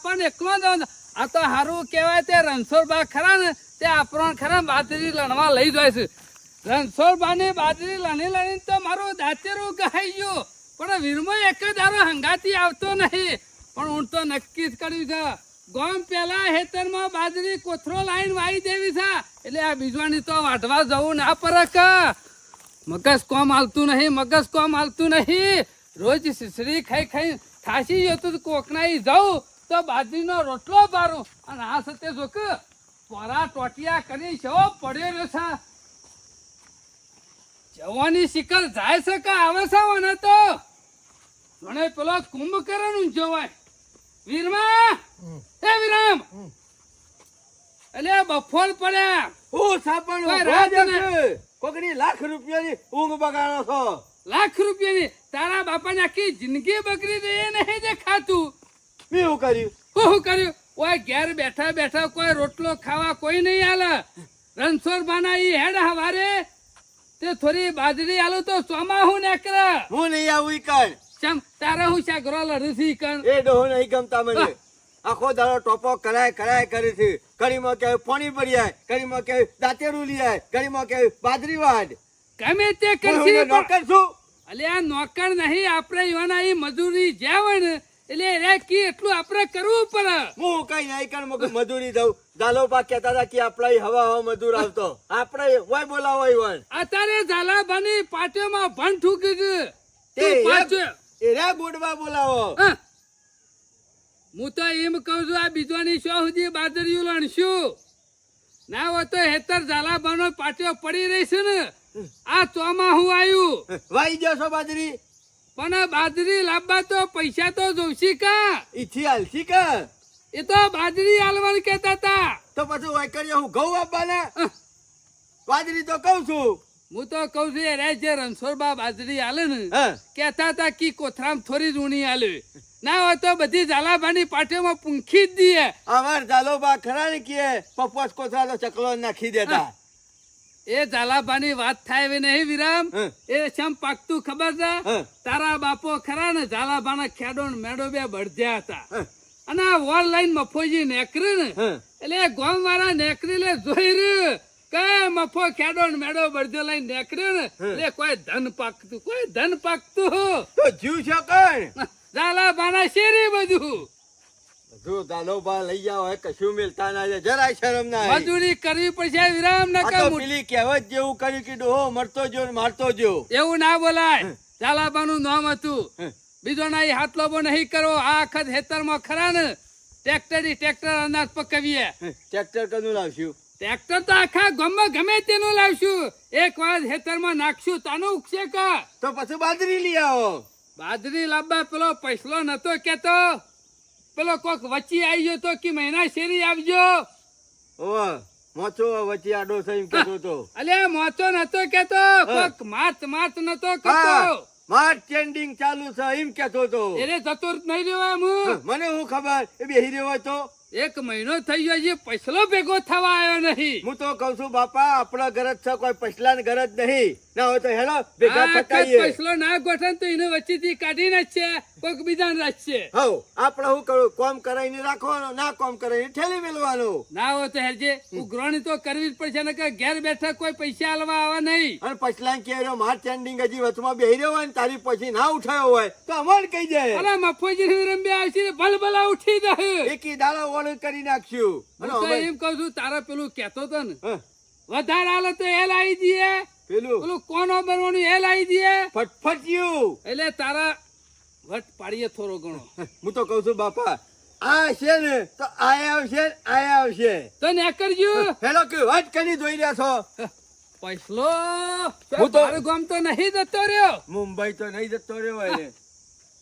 બાપાને એકલો જ આ તો સારું કહેવાય તે રણછોડબા ખરા ને, તે આપણો ખરા બાજરી લણવા લઈ જાય છે. રણછોડબા ની બાજરી લણી લણી તો મારું દાંતેરું કહાઈ ગયું. પણ વીરમો એક દારો હંગાતી આવતો નહીં. પણ હું તો નક્કી જ કર્યું છે, ગોમ પેલા હેતરમાં બાજરી કોથરો લાઈન વાઈ દેવી છે. એટલે આ બીજવાની તો વાઢવા જવું ના પરક મગજ કોમ હાલતું નહીં, મગજ કોમ હાલતું નહીં. રોજ સિસરી ખાઈ ખાઈ થાસી જતું કોકનાઈ જાઉં તો બાજરીનો રોટલો બારો. અને આ સત્ય જોક પરા ટોટિયા કરી પડ્યો રહ્યો છે. જવાની શિખર જાય છે કે આવે છે મને તો? મને પેલો કુંભકરણ જોવાય. વીરમા? એ વિરામ! એટલે બફોર પડ્યા. હું સાપણ. કોકની લાખ રૂપિયાની ઊંઘ બગાડો છો. લાખ રૂપિયાની. તારા બાપાની આખી જિંદગી બગડી રહી એ નહીં જે ખાતું મેં એવું કર્યું? હું કર્યું? ઓય ઘેર બેઠા બેઠા કોઈ રોટલો ખાવા કોઈ નહીં આલે. રણછોડ માના ઈ હેડ હવારે. તે થોડી બાજરી આલો તો ચોમાહું નેકરે હું નહીં આવું ઈ કણ. ચમ તારે હું શાકરો લડુથી કણ? એ ડોહો નહીં ગમતા મને. આખો દાડો ટોપો કરાય કરાય કરી છે. કરીમાં કે પાણી ભરી આય કરીમાં કે દાંતેરું લઈ આય કરીમાં કે બાજરી વાડ. ગમે તે હું કરશી નોકર છું. અલે આ નોકર નહીં આપણે યોના ઈ મજૂરી જ્યાં હોય ને એટલે રે કી એટલું આપણે કરવું પડે. હું કઈ નહીં કણ મગ મજૂરી દઉં? દાલોબા કહેતા હતા કે આપણે હવા હવા મજૂર આવતો. આપણે હોય બોલાવો ઈવન અત્યારે ઝાલાભાની પાટીઓમાં ભણ ઠૂકી છે. તે પાછો. એ રે બોડવા બોલાવો. હું. તો એમ કહું છું આ બીજોની શો સુધી બાજરીયું લણશું. ના હોય તો હેતર ઝાલાભાનો પાટીઓ પડી રહી છે ને આ ચોમાહું આવ્યું વાઈ જશો બાજરી? પણ આ બાજરી લાવવા તો પૈસા તો જોશી કા? ઈથી હાલશી કા? એ તો બાજરી આલવાનું કેતા હતા. તો પછી વાય કરીએ હું ઘઉં આપવાના? બાજરી તો કહું છું. હું તો કહું છું એ રે જે રણછોડબા બાજરી આલે ને. કેતા હતા કે કોથરામ થોડી ઊણી આલે ના હોય તો બધી ઝાલાભાની પાટીઓમાં પૂંખી જ દઈએ અમાર દાલોબા ખરા ને કે પપ્પસ કોથરા તો ચકલો નાખી દેતા. એ ઝાલાભાની વાત થાય એવી નહીં વિરામ. એ શમ પાકતું ખબર છે? તારા બાપો ખરા ને ઝાલાભાના ખેડો ને મેડો બે બળદ્યા હતા. અને આ ઓનલાઈન મફોજી નેકરી ને. એટલે ગોમ વાળા નેકરી લે જોઈ રહ્યું. કે મફો ખેડો ને મેડો બળદ્યો લઈને નેકર્યો ને? એટલે કોઈ ધન પાકતું કોઈ ધન પાકતું. તો જીવ છે કઈ? ઝાલાભાના શેરી બધું. જો દાલોબા લઈ જાઓ કશું મિલતા ના છે જરાય શરમ ના મજૂરી કરવી પડશે વિરામ આ નકા તો પેલી કહેવત જેવું કર્યું કે ડોહો મરતો જો ને મારતો જો. એવું ના બોલાય. ઝાલાભાનું નામ હતું. બીજો ના હાથ લોબો નહીં કરવો આ આખત હેતરમાં ખરા ને. ટ્રેક્ટર ટ્રેક્ટર અનાજ પકવીએ. ટ્રેક્ટર કનું લાવશું? ટ્રેક્ટર તો આખા ગામમાં ગમે તેનું લાવશું. એક વાર હેતરમાં નાખશું તાનું ઉગશે કા તો પછી બાજરી લઈ આવો. બાજરી લાવવા પેલો પૈસલો નતો કેતો. પેલો કોક વચ્ચી આવી ગયો તો કે મહિના શેરી આવજો? ઓવા મોચો વચ્ચે આડો થઈ કેતો તો. અલે મોચો નતો કેતો કોક માત માત નતો કરતો માર ટ્રેન્ડિંગ ચાલુ છે એમ કેતો તો. એને જતો નહીં રહેવા હું. મને હું ખબર એ બેહી રહ્યો તો. એક મહિનો થઈ ગયો છે પૈસલો ભેગો થવા આવ્યો નહીં. હું તો કઉ છું બાપા આપણા ઘર જ છે કોઈ પૈસલા ઘર જ નહીં. ના હોય તો હેલો ભેગા થકાઈએ પૈસલો ના ગોઠન તો એને વચ્ચેથી કાઢી નાખશે કોઈક બીજાને રાખશે. હવ આપણે શું કરું? કોમ કરાઈને રાખવાનો ના કોમ કરાઈને ઠેલી મેલવાનો. ના હોય તો હેરજે ઉઘરાણી તો કરવી જ પડશે ને કે ઘેર બેઠા કોઈ પૈસા આલવા આવા નહીં. અને પછલા કે રહ્યો હજી વચમાં બેહી રહ્યો હોય ને તારી પછી ના ઉઠાયો હોય તો અમાર કહી જાય અલા મફોજી રંબે આવશે ભલભલા ઉઠી જાય એકી દાડો ઓળ કરી નાખ્યું. હું તો એમ કઉ છું તારા પેલું કેતો તો ને વધારે આલે તો એ લાવી દઈએ પેલું? પેલું કોનો બનવાનું એ લાવી દઈએ ફટફટ્યું. એટલે તારા વટ પાડીએ થોડો ઘણો. હું તો કઉ છું બાપા આ છે ને તો આ આવશે આ આવશે. તો ને કરજો. હેલો કે વાત કરી જોઈ રહ્યા છો? પૈસલો. હું તો- ગામ તો નહીં જતો રહ્યો. મુંબઈ તો નહીં જતો રહ્યો એને.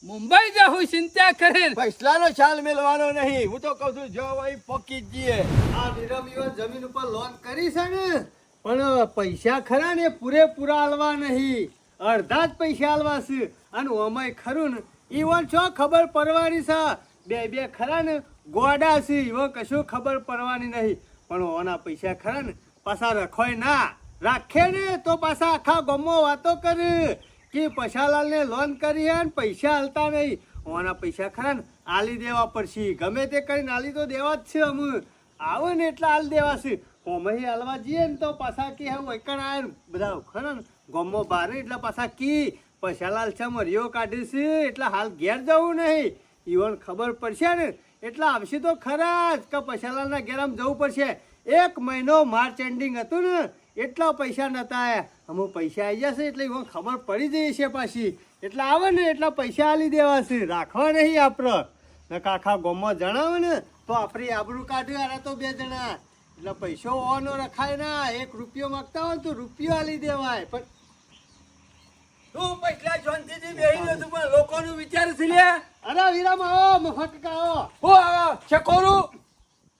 મુંબઈ જાઉં ચિંતા કરે પૈસલાનો ચાલ મેળવાનો નહીં. હું તો કઉ છું જો ભાઈ પકી જઈએ આ નિરમીઓ જમીન ઉપર લોન કરી છે ને પણ પૈસા ખરા ને પૂરેપૂરા આલવા નહીં. અડધા જ પૈસા આલવા છે. અને ઓમાય ખરું ને, ઈવન છો ખબર પડવાની છે બે બે ખરા ને ગોડા છે. ઈવન કશું ખબર પડવાની નહીં. પણ ઓના પૈસા ખરા ને પાછા રખોય ના. રાખે ને તો પાછા આખા ગમો વાતો કરે. કે પૈસાલાલને લોન કરી અને પૈસા હાલતા નહીં. ઓના પૈસા ખરા ને આલી દેવા પડશે. ગમે તે કરીને આલી તો દેવા જ છે અમે આવે ને એટલે આલી દેવા છે. ઓમહી હાલવા જઈએ ને તો પાછા કે હવે એકણ આય બધા ખરા ને ગમો બારે એટલે પાછા કી પૈસાલાલ છે મરિયો કાઢીશ, એટલે હાલ ઘેર જવું નહીં. ઈવન ખબર પડશે ને, એટલે આવશે તો ખરા જ કે પૈસાલાલના ઘેર આમ જવું પડશે. એક મહિનો માર્ચ એન્ડિંગ હતું ને, એટલા પૈસા નતા આવ્યા અમુક પૈસા આવી જશે એટલે ઈવન ખબર પડી જઈ છે પાછી. એટલે આવે ને, એટલા પૈસા આલી દેવાશે. રાખવા નહીં આપણે ને કાખા ગોમમાં જણાવે ને, તો આપણી આબરૂ કાઢ્યું અરે તો બે જણા. એટલે પૈસો ઓનો રખાય ના એક રૂપિયો માંગતા હોય તો રૂપિયો આલી દેવાય. પણ તું પૈસા શાંતિથી બેહી રહ્યો છું પણ લોકોનું વિચાર છે લે. અરે વિરામ આવો મફત કાઓ હું આવો ચકોરું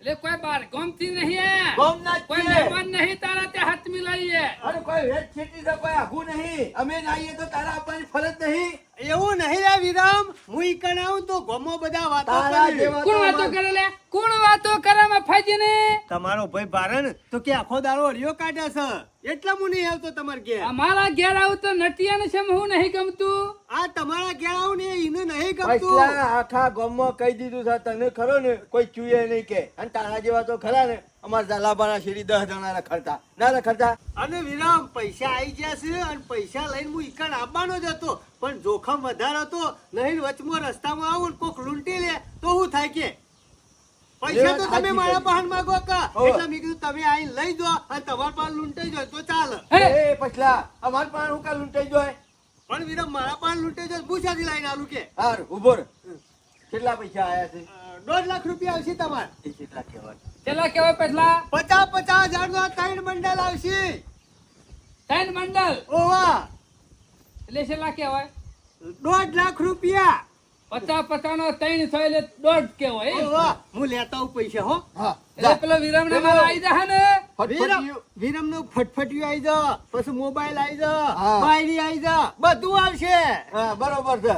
એટલે કોઈ બાર ગમતી નહીં હે. ગોમના કોઈ. મહેમાન નહીં તારા તે હાથ મિલાઈએ અરે કોઈ વેચ છેટી છે કોઈ આઘું નહીં. અમે ના તો તારા આપવાની ફરજ નહીં. એવું નહીં રે વિરામ હું ઈકણ આવું તો ગોમો બધા વાતો કરે. કોણ વાતો કરે લે? કોણ વાતો કરે મફાજી ને તમારો ભાઈ બારણ તો કે આખો દારો હરિયો કાઢે છે. એટલે હું નહીં આવતો તમારે ઘેર. અમારા ઘેર આવું તો નટિયાને છે હું નહીં ગમતું? આ તમારા ઘેર આવું ને એને નહીં ગમતું. આખા ગામમાં કહી દીધું છે તને ખરો ને? કોઈ ચૂયે નહીં કે. અને તારા જેવા તો ખરા ને? અમારા ઝાલાબાના શેરી દસ જણા રખડતા. ના રખડતા? અને વિરામ પૈસા આવી ગયા છે અને પૈસા લઈને હું ઈકણ આવવાનો જ હતો. પણ જોખમ વધારે હતો નહીં વચમાં રસ્તામાં આવું કોક લૂંટી લે તો શું થાય કે? પૈસા તો તમે મારા પાહન માંગો કા? એટલે મેં કીધું તમે આઈ લઈ જો અને તમાર પાસે લૂંટાઈ જાય તો ચાલે. એ પછલા અમાર પાસે હું કા લૂંટાઈ જાય પણ વિરામ મારા પાસે લૂંટાઈ જાય હું શાથી લઈને આલું કે? હાર ઊભો. કેટલા પૈસા આયા છે? દોઢ લાખ રૂપિયા આવશે તમારે. એ કેટલા કહેવાય? પેલા કેવા પેલા પચાસ પચાસ હજાર નો ત્રણ બંડલ આવશે. ત્રણ ઓવા. એટલે છેલ્લા કેવાય દોઢ લાખ રૂપિયા. પચાસ પચાસ નો ત્રણ છો એટલે દોઢ કેવાય હું લેતા પૈસા હો. એટલે પેલો વિરામ ને મારા આવી જાય ને. વિરમનું ફટફટિયું આવી જા પછી મોબાઈલ આવી જા બાયરી આવી જા બધું આવશે. હા બરોબર છે.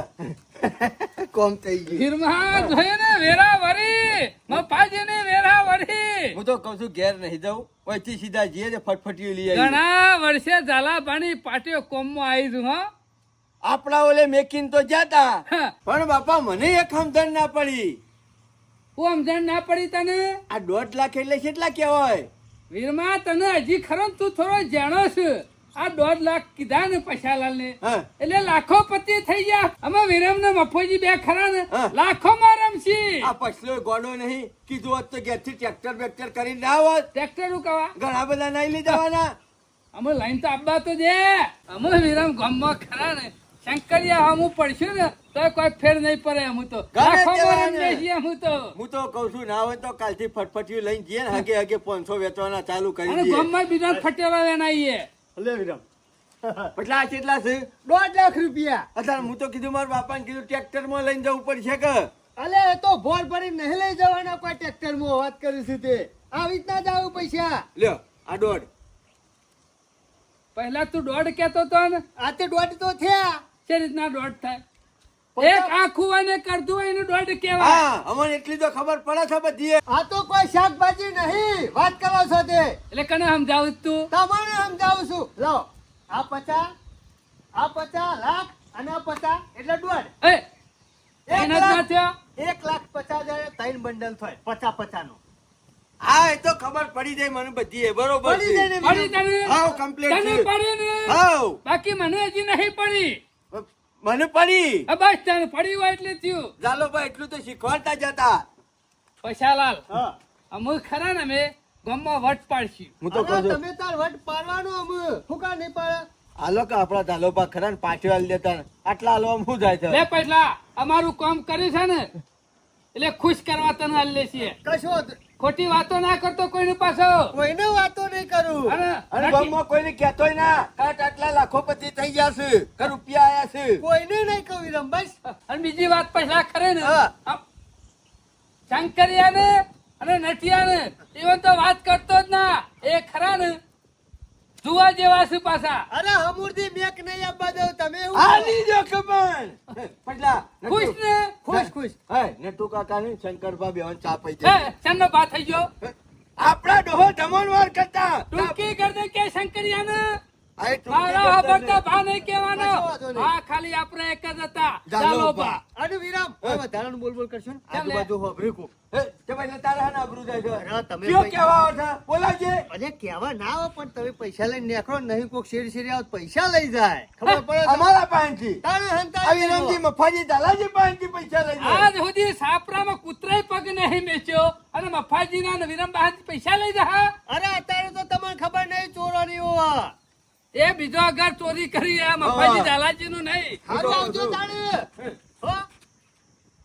કોમ થઈ ગયું. ગીરમાં જોયું ને વેરા વરી મફાજી ને વેરા વરી હું તો કઉ છું ઘેર નહીં જવું પછી સીધા જઈએ ને ફટફટિયું લઈ ઘણા વર્ષે ઝાલાભાની પાટીઓ કોમમાં આવી છું હા. આપણા ઓલે મેકીન તો જતા. પણ બાપા મને એક સમજણ ના પડી. હું સમજણ ના પડી તને? આ દોઢ લાખ એટલે કેટલા કહેવાય? વીરમા તને હજી ખરો તું થોડો જાણો છે. આ દોઢ લાખ કીધા ને પૈસાલાલ ને એટલે લાખો પતિ થઈ ગયા. અમે વિરમ ને મફોજી બે ખરા ને. લાખો માં રમશી. આ પછલો ગોડો નહીં. કીધું હોત તો ઘેરથી ટ્રેક્ટર બેક્ટર કરી ના આવત ટ્રેક્ટર ઉકાવા ઘણા બધા નહીં લઈ જવાના અમે લાઈન તો આપવા તો દે. અમે વિરમ ગામમાં ખરા ને. શંકરિયા હમું પડશું ને તો કોઈ ફેર નહીં પડે હું તો. હું તો. હું તો કઉ છું ના હોય તો કાલથી ફટફટિયું લઈને જઈએ ને હગે હગે પાંચસો વેચવાના ચાલુ કરી દઈએ. ગામમાં બીજા ફટેલા વેનાઈએ લે વિરમ. પટલા કેટલા છે? દોઢ લાખ રૂપિયા. અત્યારે હું તો કીધું મારા બાપાને કીધું ટ્રેક્ટરમાં લઈને જવું પડશે કે? અલે એ તો ભોર ભરી નહીં લઈ જવાના કોઈ ટ્રેક્ટરમાં વાત કરી છે તે. આવી રીતના જ આવું પૈસા. લ્યો આ દોઢ. પહેલા તું દોઢ કેતો તો ને. આ તે દોઢ તો થયા. છે રીતના દોઢ થાય? એક આખું હોય ને કરતું હોય એને દોઢ કેવાય હા અમને એટલી તો ખબર પડે છે બધી. આ તો કોઈ શાકભાજી નહીં. વાત કરો છો તે. એટલે કને સમજાવું તું? તમને સમજાવું છું. લો આ પચાસ આ પચા લાખ અને આ પચા એટલે દોઢ. એ એક લાખ પચાસ હજાર ત્રણ બંડલ થાય પચાસ પચાસ નો હા એ તો ખબર પડી જાય મને બધી એ બરોબર પડી જાય ને પડી તને હાવ complete તને પડી ને? હાવ. બાકી મને હજી નહીં પડી. મને પડી. બસ તને પડી હોય એટલે થયું. ચાલો ભાઈ એટલું તો શીખવાડતા જતા. પૈસાલાલ હા. અમુક ખરા ને અમે ગામમાં વટ પાડશું. હું તો કહું તમે તાર વટ પાડવાનો અમે. હું નહીં પાડે? હાલો કે આપણા ધાલો પા ખરા ને પાછળ હાલ દેતા. આટલા હાલો શું જાય લે પૈસા અમારું કામ કર્યું છે ને. એટલે ખુશ કરવા તને હાલ લેશે કશો ખોટી વાતો ના કરતો કોઈની પાછો. કોઈને વાતો નહીં કરું. અને ગામમાં કોઈને કહેતોય ના. કાટ આટલા લાખો પતિ થઈ ગયા છે. કે રૂપિયા આયા છે. કોઈને નહીં કહું બસ. અને બીજી વાત પૈસા ખરે ને. શંકરિયાને અને નટિયાને એવો તો વાત કરતો જ ના. એ ખરા ને? જોવા જેવા છે પાછા અરે હમુરજી મેક નહીં આપવા દઉં તમે હાલી જો કમણ પટલા ખુશ ને? ખુશ. ખુશ. હે નટુ કાકા ને શંકરબા બેવન ચા પી હે ચન્નો બા થઈ ગયો. આપણા ડોહો ધમણવાર કરતા. ટૂંકી કર દે કે એ ટૂંકી મારા કરતા ભા નહીં કહેવાનો. કશો વાંધો નહીં હા ખાલી આપણે એક જ હતા. જાલોબા. જાલોબા. અને વિરામ. વધારાનું બોલ બોલ કરશો ને? આજુબાજુ હોભળી કોક. એ, તે ભાઈ તારા હાના આબરૂ જાય છે. તમે કયો કહેવા આવો બોલાવજે. અરે કહેવા ના આવે પણ તમે પૈસા લઈને નીકળો નહીં કોક શેર શેર આવો પૈસા લઈ જાય. ખબર પડે? અમારા પાંચી તારે આવી દેવો. મફાજી દાલાજી પાંચી પૈસા લઈ જાય. આજ સુધી સાપરામાં કૂતરાય પગ નહીં મેચ્યો અને મફાજીના વિરામ બહારથી પૈસા લઈ જા અરે અત્યારે તો તમને ખબર નહીં ચોરોની હોવા એ બીજો અગર ચોરી કરી આ મફાજી દાલાજી નું નહીં હારું આવજો તાણે.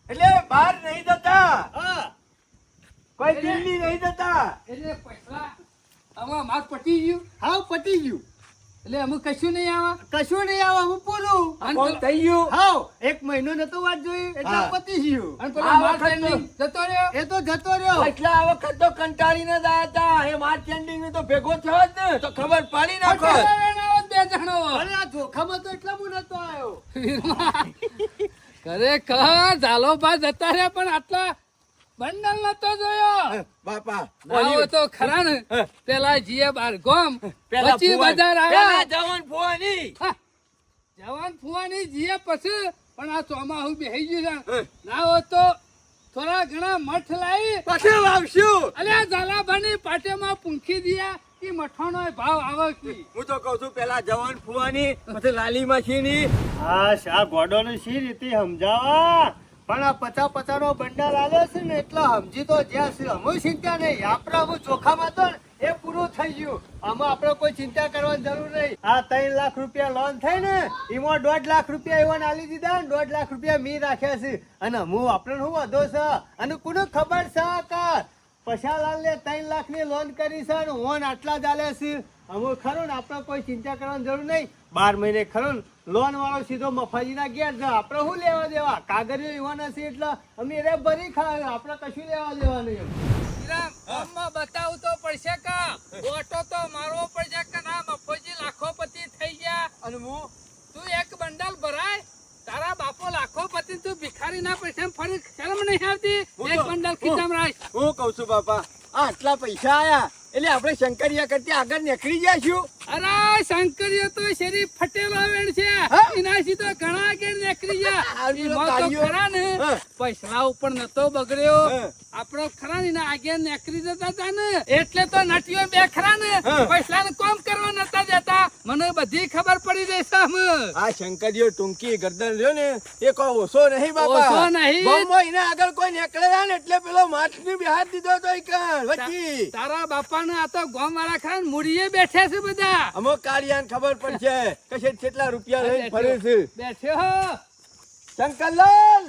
એટલે બહાર નહીં જતા. કોઈ દિલ્હી નહીં જતા. એટલે પૈસા હવે માર પટી ગયું. હાવ પટી ગયું. એટલે અમુક કશું નહીં આવા. કશું નહીં આવે હું પૂરું થઈ ગયું? હાવ. એક મહિનો નતો વાત જોઈ એટલે પતી ગયું. અને પેલો માર વખત જતો રહ્યો. એ તો જતો રહ્યો. એટલા આ વખત તો કંટાળીને જ આયા હતા. એ માર્ચ એન્ડિંગ તો ભેગો થયો જ ને તો ખબર પાડી નાખો બે જણો. અરે આ જોખામાં તો એટલા હું નતો આવ્યો ખરેખર ઝાલોબા જતા રહ્યા પણ આટલા બંડલ નતો જોયો. બાપા ઓલો તો ખરા ને. પેલા જીએ બાર ગોમ પછી બજાર આવ્યા. જવાન ફુવાની જવાન ફુવાની જીએ પછી પણ આ ચોમાહુ બેહી ગયું છે. ના હો તો થોડા ઘણા મઠ લાવી. પછી લાવશું અલ્યા ઝાલાભાની પાટેમાં પૂંખી દિયા. કે મઠાણો ભાવ આવે કી હું તો કહું છું પેલા જવાન ફુવાની પછી લાલી માછીની હા શા ગોડોને શી રીતે સમજાવા? પણ આ પચા પચા નો બંડલ આવ્યો છે ને એટલે સમજી તો જ્યાં છે. અમે ચિંતા નહીં. આપણે અમે ચોખામાં તો એ પૂરું થઈ ગયું. આમાં આપણે કોઈ ચિંતા કરવાની જરૂર નહીં. આ ત્રણ લાખ રૂપિયા લોન થઈ ને એમાં દોઢ લાખ રૂપિયા એવા આલી દીધા ને દોઢ લાખ રૂપિયા મી રાખ્યા છે. અને હું આપણે શું વધો છે? અને કોને ખબર છે કે પશાલાલ ને ત્રણ લાખની લોન કરી છે અને ઓન આટલા જ આલે છે અમે ખરું ને આપણે કોઈ ચિંતા કરવાની જરૂર નહીં. બાર મહિને ખરું લોન વાળો સીધો મફાજીના ઘેર છે આપણે શું લેવા દેવા? કાગળિયો એવાના છે એટલે અમે એને ભરી ખાવ. આપણે કશું લેવા દેવા નહીં ગામમાં બતાવું તો પડશે કા ઓટો તો મારવો પડશે કે ના? મફોજી લાખોપતિ થઈ ગયા. અને હું? તું એક બંડલ ભરાય. તારા બાપો લાખો પતિ તું ભિખારી ના પૈસા ફરી શરમ નહીં આવતી? એક બંડલ ખીચામ રાખ. હું કઉ છું બાપા આટલા પૈસા આયા એટલે આપણે શંકરિયા કરતી આગળ નીકળી જઈશું અરે શંકરીયો તો શેરી ફટેલો વેણ છે? એનાથી તો ઘણા આગળ નીકળી ગયા. ને. પૈસા ઉપર નતો બગડ્યો. આપણો ખરા ને આગે નીકળી જતા હતા ને. એટલે તો નટીઓ બે ખરા ને. પૈસા ને કોમ કરવા નતા જતા મને બધી ખબર પડી રહી છે આ શંકરીયો ટૂંકી ગરદન રહ્યો ને. એ કોઈ ઓછો નહીં બાપા. ઓછો નહીં. એના આગળ કોઈ નીકળેલા ને એટલે પેલો માછલી બિહાર દીધો તો તારા બાપા ને આ તો ગોમ વાળા ખરા ને મૂડીએ બેઠા છે બધા. અમુક કાળિયાને ખબર પડશે કશે કેટલા રૂપિયા લઈને ફરે છે બેઠ્યો શંકરલાલ!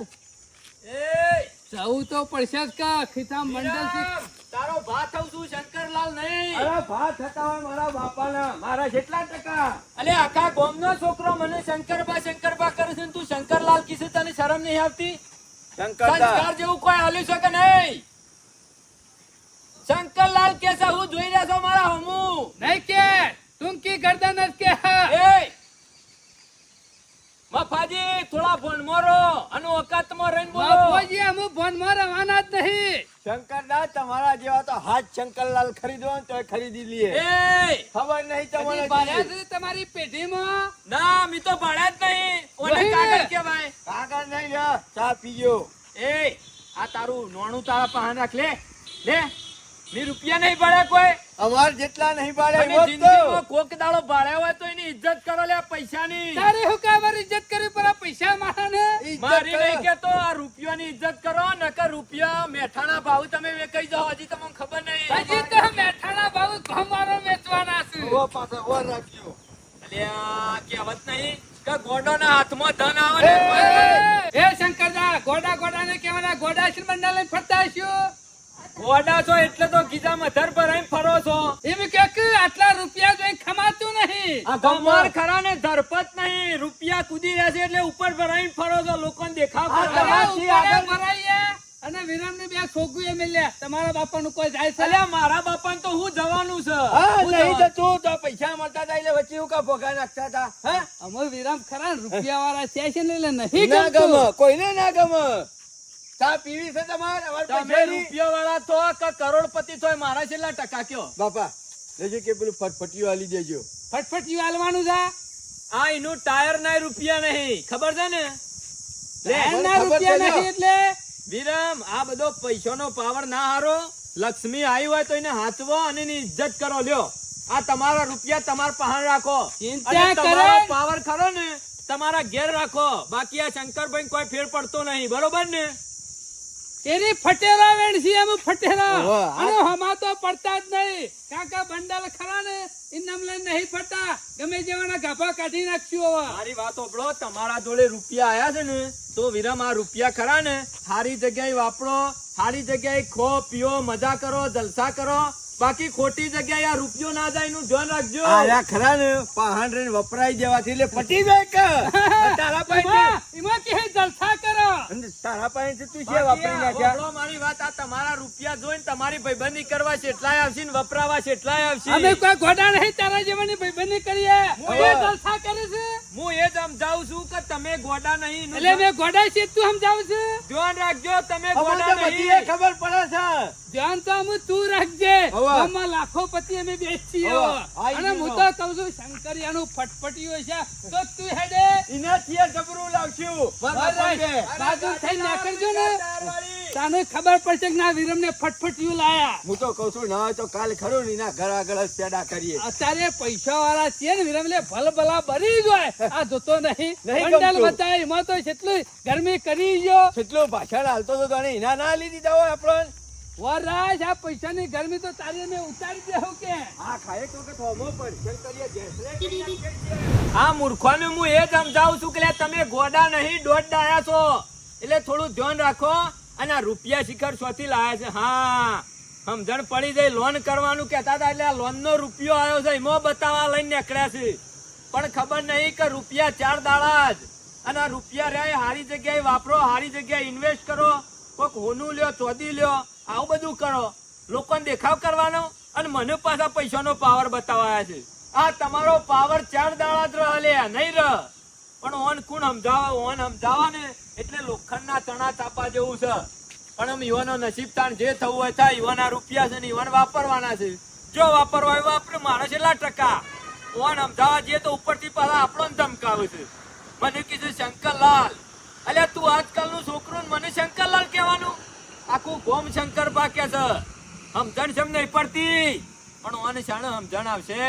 જવું તો પડશે જ કા ખિતા મંડળથી. તારો ભાત થઉં છું શંકરલાલ નહીં. અરે ભાત થતા હોય મારા બાપાના. મારા કેટલા ટકા. અલે આખા ગોમનો છોકરો મને શંકરબા શંકરબા કરે છે ને તું શંકરલાલ કીધું તને શરમ નહીં આવતી? શંકરલાલ જેવું કોઈ હાલી શકે કે નહીં? શંકરલાલ કે છે હું જોઈ રહ્યા છો મારા હમુ. નહીં કે. ટૂંકી ગરદન જ કે એ મફાજી થોડા ભણ મોરો અને ઓકાતમાં રહીને બોલો. બાપુજી અમે ભોનમાં રહેવાના જ નહીં. શંકરલાલ તમારા જેવા તો હાથ શંકરલાલ ખરીદો તો ખરીદી લઈએ એ ખબર નહીં તમને ભર્યા છે તમારી પેઢીમાં? ના મી તો ભાડ્યા જ નહીં. ઓને વહી. કાગળ કહેવાય. આગળ નહીં લ્યો, ચા પીજો. એ આ તારું નોણું તારા પાસે રાખ લે. લે. મી રૂપિયા નહીં ભર્યા કોઈ. અમાર જેટલા નહીં. જિંદગીમાં કોક દાડો ભાડ્યા હોય તો એની ઇજ્જત કરો લે પૈસાની. તારે હું કાબર ઇજ્જત કરી પર આ પૈસા મારા ને? મારી નહીં કે તો આ રૂપિયાની ઇજ્જત કરો નકર રૂપિયા મેઠાણા ભાવ તમે વેચાઈ જાઓ હજી તમને ખબર નહીં. હજી તો મેઠાણા ભાવ ગમારો વેચવાના છે. ઊભો પાછો ઊભો રાખજો. અલ્યા કહેવત નહીં કે ગોડોના હાથમાં ધન આવે ને એ શંકરદા ગોડા ગોડા ને કેવાના ગોડા શ્રીમંત લઈને ફરતા હશો? ગોડા છો એટલે તો ગીજામાં ધર ભરાઈને ફરો છો. એમ કે કે આટલા રૂપિયા જોઈ ખમાતું નહીં. આ તમાર ખરા ને ધરપત નહીં. રૂપિયા કૂદી રહ્યા છે એટલે ઉપર ભરાઈને ફરો છો. લોકોને દેખાવ આગળ- ભરાઈએ. અને વિરામને બે છોકરી એ મેલ્યા તમારા બાપાનું કોઈ જાય છે? મારા બાપા તો હું જવાનું છે. હું નહીં જતું તો પૈસા મળતા હતા એટલે વચ્ચે હું કા ભોગા નાખતા હતા? હા? અમે વિરામ ખરા રૂપિયા વાળા છે છે ને એટલે નહીં ના ગમે. કોઈને ના ગમે. ચા પીવી છે તમારે? તમે રૂપિયા વાળા તો કે કરોડપતિ તો મારા છેલ્લા ટકા કયો? બાપા લેજો કે પેલું ફટફટિયું આલી દેજો. ફટફટિયું આલવાનું છે? આ એનું ટાયર ના રૂપિયા નહીં. ખબર છે ને? ટાયર ના રૂપિયા નહીં એટલે? વિરમ આ બધો પૈસાનો પાવર ના હારો. લક્ષ્મી આવી હોય તો એને હાથવો અને એની ઇજ્જત કરો. લ્યો. આ તમારા રૂપિયા તમાર પહાણ રાખો. તમારો પાવર ખરો ને તમારા ઘેર રાખો. બાકી આ શંકરભાઈ કોઈ ફેર પડતો નહીં. બરોબર ને? એની ફટેરા વેણસી એમ ફટેરા. અને હમા તો પડતા જ નહીં. કાકા બંડલ ખરા ને? ઇનામ લઈને નહીં ફરતા. ગમે જેવાના ગાભા કાઢી નાખશું હવે. મારી વાત ઓપડો તમારા જોડે રૂપિયા આયા છે ને તો વિરમ આ રૂપિયા ખરા ને? સારી જગ્યાએ વાપરો સારી જગ્યાએ ખો પીઓ મજા કરો જલસા કરો. બાકી ખોટી જગ્યાએ આ રૂપિયો ના જાય નું ધ્યાન રાખજો. આર્યા ખરા ને પાહણ રહીને વપરાઈ દેવાથી એટલે પટી જાય કે? તારા પાસે એમાં કે જલસા કરો? તારા પાસે તું છે વાપરી નાખ્યા? મારી વાત આ તમારા રૂપિયા જોઈને તમારી ભાઈબંધી કરવા કેટલાય આવશે ને વપરાવા છે અમે આવશે કોઈ ઘોડા નહીં તારા જેવાની ભાઈબંધી કરીએ. હું એ જલસા કરે છે? હું એ જ સમજાવું છું કે તમે ગોડા નહીં એટલે મેં ઘોડા છે તું સમજાવું છું? ધ્યાન રાખજો તમે ગોડા નહીં. ખબર પડે છે. ધ્યાન તો અમે તું રાખજે. ગામમાં લાખો પતિ અમે બેસીએ અને હું તો કહું છું શંકરિયાનું ફટફટ્યું છે. તો તું હેડે. ઇનાથી જબરું લાવશું. બાજુ થઈને નાખજો ને. તને ખબર પડશે કે ના વિરમને ફટફટ્યું લાયા. હું તો કઉ છું ના તો કાલ ખરું ને એના ઘર આગળ જ પેડા કરીએ. અત્યારે પૈસા વાળા છે ને વિરમલે ભલ ભલા ભરી જાય આ જોતો નહીં. બંડલ બતાય એમાં તો કેટલું ગરમી કરી ગયો. કેટલું ભાષણ હાલતો તો તને એના ના લીધી જાવ આપણને વરાજ આ પૈસાની ગરમી તો તારી અમે ઉતારી દેવું કે. આ ખાય તો કે થોમો પર કરીએ જેસરે આ મૂર્ખોને હું એ સમજાવું છું કે તમે ગોડા નહીં દોઢ ડાયા છો. એટલે થોડું ધ્યાન રાખો. અને આ રૂપિયા શિખર સોથી લાયા છે. હા સમજણ પડી જાય. લોન કરવાનું કહેતા હતા એટલે આ લોનનો રૂપિયો આવ્યો છે. એમાં બતાવવા લઈને નીકળ્યા છે. પણ ખબર નહીં કે રૂપિયા ચાર દાડા જ. અને આ રૂપિયા રહ્યા એ હારી જગ્યાએ વાપરો હારી જગ્યાએ ઇન્વેસ્ટ કરો. કોઈક હોનું લ્યો, ચોદી લ્યો, આવું બધું કરો. લોકોને દેખાવ કરવાનો અને મને પાછા પૈસાનો પાવર બતાવાયા છે. આ તમારો પાવર ચાર દાડા જ રહે નહીં રહ. પણ ઓન કોણ સમજાવે, ઓન સમજાવે ને એટલે લોખંડના તણા તાપા જેવું છે. પણ આમ યુવાનો નસીબ તાણ જે થવું હોય થાય, યુવાના રૂપિયા છે ને યુવાન વાપરવાના છે. જો વાપરવા હોય વાપરે, મારે છેલ્લા ટકા. ઓન સમજાવવા જઈએ તો ઉપરથી પાછા આપણો ધમકાવે છે. મને કીધું શંકરલાલ અલ્યા, તું આજકાલનું છોકરું ને મને શંકરલાલ કહેવાનું? આખું ગોમ શંકર કે છે. સમજણ સમ નહીં પડતી. પણ મને શાણે સમજણ આવશે.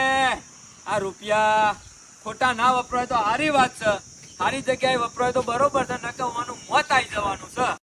આ રૂપિયા ખોટા ના વપરાય તો સારી વાત છે. સારી જગ્યાએ વપરાય તો બરોબર છે, નકર